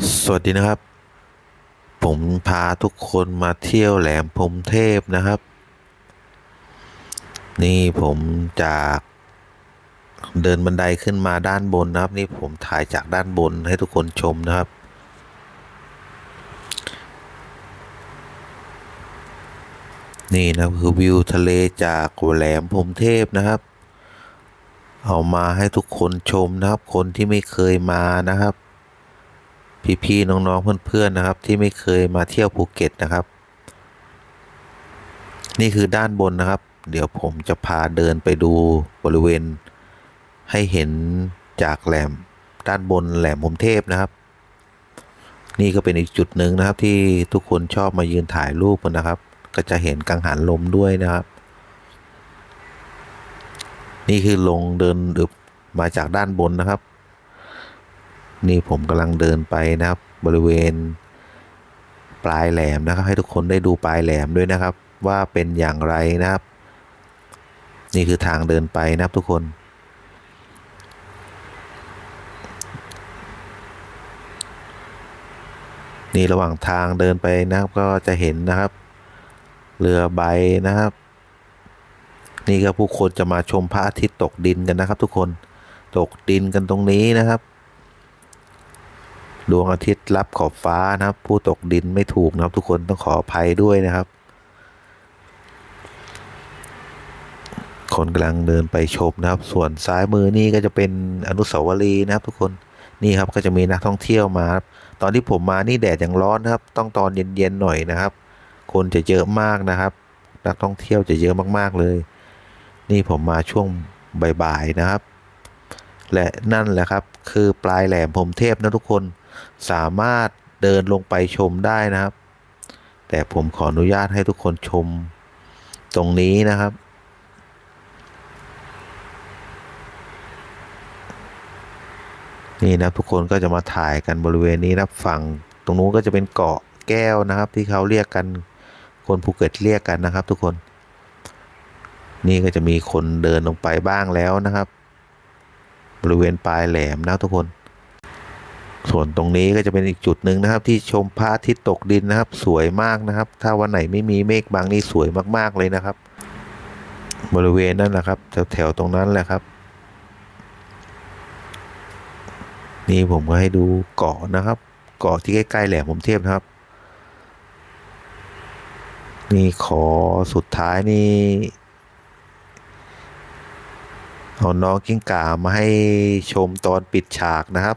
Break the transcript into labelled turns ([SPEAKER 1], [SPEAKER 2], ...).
[SPEAKER 1] สวัสดีนะครับ ผมพาทุกคนมาเที่ยวแหลมพรมเทพนะครับ นี่ผมจากเดินบันไดขึ้นมาด้านบนนะครับ นี่ผมถ่ายจากด้านบนให้ทุกคนชมนะครับ นี่นะคือวิวทะเลจากแหลมพรมเทพนะครับ เอามาให้ทุกคนชมนะครับ คนที่ไม่เคยมานะครับ พี่ๆน้องๆเพื่อนๆนะครับ ที่ไม่เคยมาเที่ยวภูเก็ตนะครับ นี่คือด้านบนนะครับ เดี๋ยวผมจะพาเดินไปดูบริเวณ ให้เห็นจากแหลมด้านบนแหลมพรมเทพนะครับ นี่ก็เป็นอีกจุดหนึ่งนะครับ ที่ทุกคนชอบมายืนถ่ายรูปกันนะครับ ก็จะเห็นกังหันลมด้วยนะครับ นี่คือลงเดินอึบมาจากด้านบนนะครับ นี่ผมกำลังเดินไปนะครับ บริเวณปลายแหลมนะครับ ให้ทุกคนได้ดูปลายแหลมด้วยนะครับ ว่าเป็นอย่างไรนะครับ นี่คือทางเดินไปนะครับทุกคนนี่ระหว่างทางเดินไปนะครับก็จะเห็นนะครับ เรือใบนะครับ นี่ก็ผู้คนจะมาชมพระอาทิตย์ตกดินกันนะครับ ทุกคนตกดินกันตรงนี้นะครับ ดวงอาทิตย์รับขอบฟ้านะครับ ผู้ตกดินไม่ถูกนะครับ ทุกคนต้องขออภัยด้วยนะครับ คนกำลังเดินไปชมนะครับ ส่วนซ้ายมือนี่ก็จะเป็นอนุสาวรีย์นะครับ ทุกคนนี่ครับก็จะมีนักท่องเที่ยวมาครับตอนที่ผมมานี่แดดยังร้อนนะครับ ต้องตอนเย็นๆหน่อยนะครับ คนจะเยอะมากนะครับ นักท่องเที่ยวจะเยอะมากๆเลย นี่ผมมาช่วงบ่ายๆนะครับ และนั่นแหละครับ คือปลายแหลมพรมเทพนะทุกคน สามารถเดินลงไปชมได้นะครับ แต่ผมขออนุญาตให้ทุกคนชมตรงนี้นะครับนี่นะทุกคนก็จะมาถ่ายกันบริเวณนี้นะฝั่งตรงนู้นก็จะเป็นเกาะแก้วนะครับ ที่เขาเรียกกันคนภูเก็ตเรียกกันนะครับ ทุกคน นี่ก็จะมีคนเดินลงไปบ้างแล้วนะครับ บริเวณปลายแหลมนะทุกคน ส่วนตรงนี้ก็จะเป็นอีกจุดหนึ่งนะครับ ที่ชมพระอาทิตย์ตกดินนะครับ สวยมากนะครับ ถ้าวันไหนไม่มีเมฆบางนี่สวยมากๆเลยนะครับ บริเวณนั้นนะครับแถวๆตรงนั้นแหละครับ นี่ผมก็ให้ดูเกาะนะครับ เกาะที่ใกล้ๆแหลมพรหมเทพนะครับ นี่ขอสุดท้ายนี่เอาน้องกิ้งก่ามาให้ชมตอนปิดฉากนะครับ